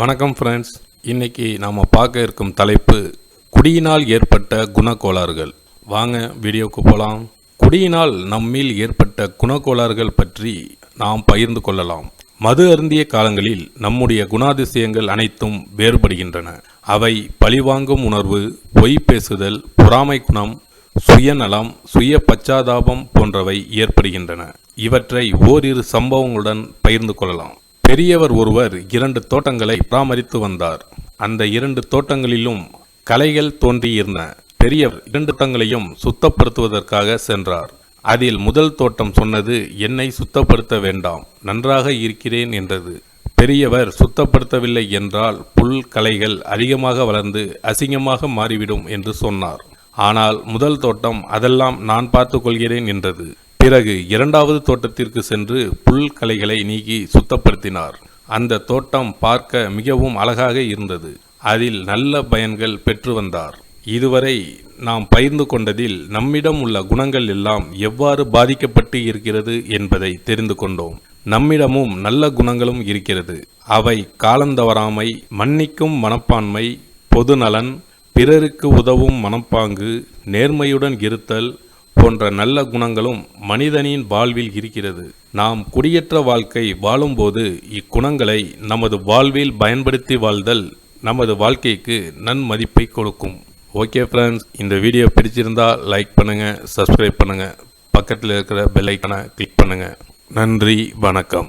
வணக்கம் ஃப்ரெண்ட்ஸ் இன்னைக்கு நாம் பார்க்க இருக்கும் தலைப்பு குடியினால் ஏற்பட்ட குணக்கோளாறுகள். வாங்க வீடியோக்கு போகலாம் குடியினால் நம்மில் ஏற்பட்ட குணக்கோளாறுகள் பற்றி நாம் பகிர்ந்து கொள்ளலாம். மது அருந்திய காலங்களில் நம்முடைய குணாதிசயங்கள் அனைத்தும் வேறுபடுகின்றன. அவை பழிவாங்கும் உணர்வு பொய் பேசுதல் பொறாமை குணம் சுயநலம் சுய பச்சாதாபம் போன்றவை ஏற்படுகின்றன. இவற்றை ஓரிரு சம்பவங்களுடன் பகிர்ந்து கொள்ளலாம். பெரியவர் ஒருவர் இரண்டு தோட்டங்களை பராமரித்து வந்தார். அந்த இரண்டு தோட்டங்களிலும் கலைகள் தோன்றியிருந்தன பெரியவர் இரண்டு தோட்டங்களையும் சுத்தப்படுத்துவதற்காக சென்றார். அதில் முதல் தோட்டம் சொன்னது என்னை சுத்தப்படுத்த வேண்டாம் நன்றாக இருக்கிறேன் என்றது. பெரியவர் சுத்தப்படுத்தவில்லை என்றால் புல் கலைகள் அதிகமாக வளர்ந்து அசிங்கமாக மாறிவிடும் என்று சொன்னார். ஆனால் முதல் தோட்டம் அதெல்லாம் நான் பார்த்துக்கொள்கிறேன் என்றது. பிறகு இரண்டாவது தோட்டத்திற்கு சென்று புல் கலைகளை நீக்கி சுத்தப்படுத்தினார். அந்த தோட்டம் பார்க்க மிகவும் அழகாக இருந்தது. அதில் நல்ல பயன்கள் பெற்று வந்தார். இதுவரை நாம் பகிர்ந்து கொண்டதில் நம்மிடம் உள்ள குணங்கள் எல்லாம் எவ்வாறு பாதிக்கப்பட்டு இருக்கிறது என்பதை தெரிந்து கொண்டோம். நம்மிடமும் நல்ல குணங்களும் இருக்கிறது. அவை காலந்தவறாமை மன்னிக்கும் மனப்பான்மை பொதுநலன் பிறருக்கு உதவும் மனப்பாங்கு நேர்மையுடன் இருத்தல் போன்ற நல்ல குணங்களும் மனிதனின் வாழ்வில் இருக்கிறது. நாம் குடியேற்ற வாழ்க்கை வாழும்போது இக்குணங்களை நமது வாழ்வில் பயன்படுத்தி வாழ்தல் நமது வாழ்க்கைக்கு நன்மதிப்பை கொடுக்கும். ஓகே ஃப்ரெண்ட்ஸ் இந்த வீடியோ பிடிச்சிருந்தா லைக் பண்ணுங்கள் சப்ஸ்கிரைப் பண்ணுங்கள் பக்கத்தில் இருக்கிற பெல் ஐக்கனை கிளிக் பண்ணுங்கள் நன்றி வணக்கம்.